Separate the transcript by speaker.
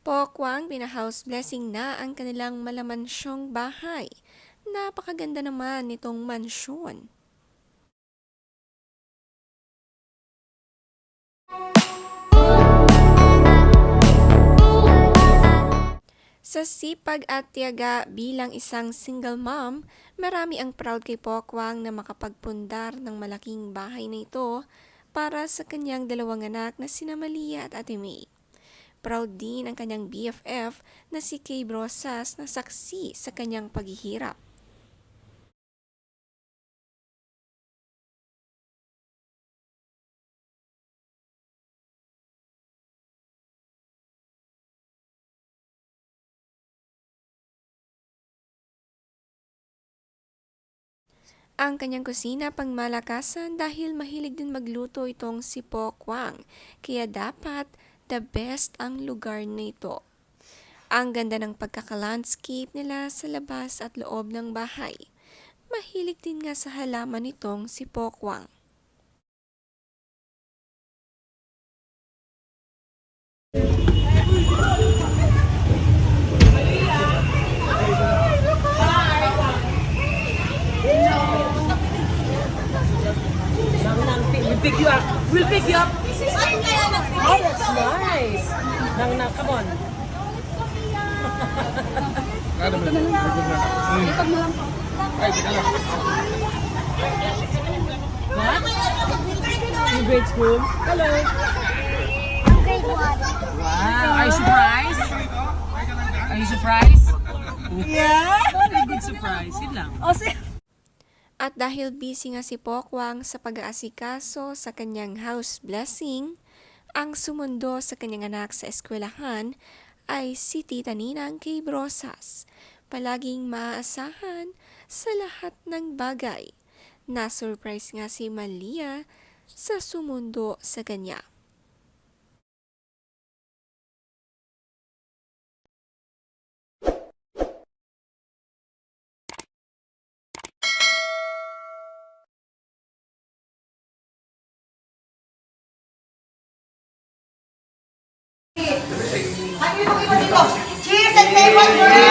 Speaker 1: Pokwang pina-house blessing na ang kanilang malamansyong bahay. Napakaganda naman nitong mansyon. Sa sipag at tiyaga bilang isang single mom, marami ang proud kay Pokwang na makapagpundar ng malaking bahay na ito para sa kanyang dalawang anak na sina Malia at Ate May. Proud din ang kanyang BFF na si Kay Brosas na saksi sa kanyang paghihirap. Ang kanyang kusina pangmalakasan dahil mahilig din magluto itong si Pokwang, kaya dapat the best ang lugar nito. Ang ganda ng pagkakalandscape nila sa labas at loob ng bahay. Mahilig din nga sa halaman nitong si Pokwang.
Speaker 2: We'll pick you up. We'll pick you up. Oh, that's nice. Nang na, come on. What? In grade school? Hello.
Speaker 3: Grade one.
Speaker 2: Wow. Are you surprised? Are you surprised? Yeah. Very good surprise. Yun lang. Oh, si
Speaker 1: At dahil busy nga si Pokwang sa pag-aasikaso sa kanyang house blessing, ang sumundo sa kanyang anak sa eskwelahan ay si Tita Ninang kay Brosas. Palaging maaasahan sa lahat ng bagay. Na-surprise nga si Malia sa sumundo sa kanya.
Speaker 3: Cheers and famous for